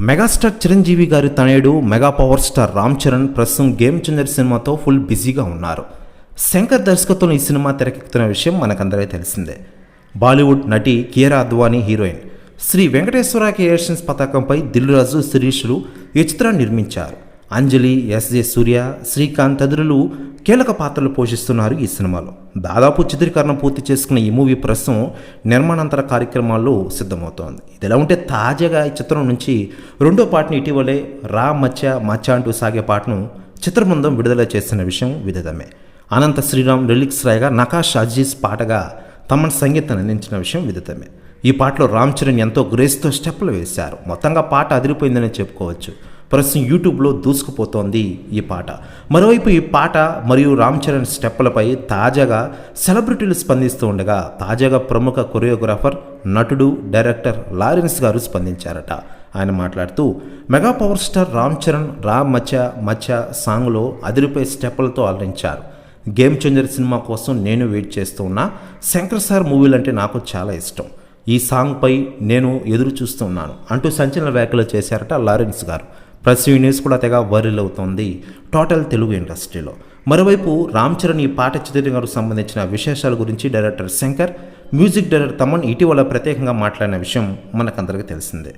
Megastar Chiranjeevi గారి తనయుడు mega power star Ram Charan ప్రస్తుతం గేమ్ చేంజర్ సినిమాతో ఫుల్ బిజీగా ఉన్నారు. శంకర్ దర్శకత్వంలో ఈ సినిమా తెరకెక్కుతున్న విషయం మనకందరికీ తెలిసిందే. బాలీవుడ్ నటి కీరా అద్వానీ హీరోయిన్ శ్రీ వెంకటేశ్వర క్రియేషన్స్ పతాకంపై దిల్రాజు శిరీష్లు ఈ చిత్రాన్ని నిర్మించారు. అంజలి ఎస్జే సూర్య శ్రీకాంత్ తదితరులు కీలక పాత్రలు పోషిస్తున్నారు ఈ సినిమాలో. దాదాపు చిత్రీకరణ పూర్తి చేసుకున్న ఈ మూవీ ప్రస్తుతం నిర్మాణాంతర కార్యక్రమాల్లో సిద్ధమవుతోంది. ఇదిలా ఉంటే తాజాగా ఈ చిత్రం నుంచి రెండో పాటను ఇటీవలే రా మచ్చ మచ్చ అంటూ సాగే పాటను చిత్రబృందం విడుదల చేసిన విషయం విదితమే. అనంత శ్రీరామ్ రిలిక్స్ రాయగా నకాష్ అజీజ్ పాటగా తమన్ సంగీతాన్ని అందించిన విషయం విదితమే. ఈ పాటలో రామ్ చరణ్ ఎంతో గ్రేస్తో స్టెప్పులు వేశారు. మొత్తంగా పాట అదిరిపోయిందని చెప్పుకోవచ్చు. ప్రస్తుతం యూట్యూబ్లో దూసుకుపోతోంది ఈ పాట. మరోవైపు ఈ పాట మరియు రామ్ చరణ్ స్టెప్పులపై తాజాగా సెలబ్రిటీలు స్పందిస్తూ ఉండగా తాజాగా ప్రముఖ కొరియోగ్రాఫర్ నటుడు డైరెక్టర్ లారెన్స్ గారు స్పందించారట. ఆయన మాట్లాడుతూ mega power star Ram Charan Ram మచ్చ మచ్చ సాంగ్లో అదిరిపై స్టెప్పులతో అలరించారు. గేమ్ చేంజర్ సినిమా కోసం నేను వెయిట్ చేస్తూ ఉన్నా శంకర్ సార్ మూవీలు అంటే నాకు చాలా ఇష్టం. ఈ సాంగ్పై నేను ఎదురు చూస్తున్నాను అంటూ సంచలన వ్యాఖ్యలు చేశారట లారెన్స్ గారు. ప్రెస్ న్యూస్ కూడా తెగ వైరల్ అవుతోంది. టోటల్ తెలుగు ఇండస్ట్రీలో. మరోవైపు రామ్ చరణ్ ఈ పాట చిత్రీకరణకు సంబంధించిన విశేషాల గురించి director Shankar music director Thaman ఇటీవల ప్రత్యేకంగా మాట్లాడిన విషయం మనకందరికీ తెలిసిందే.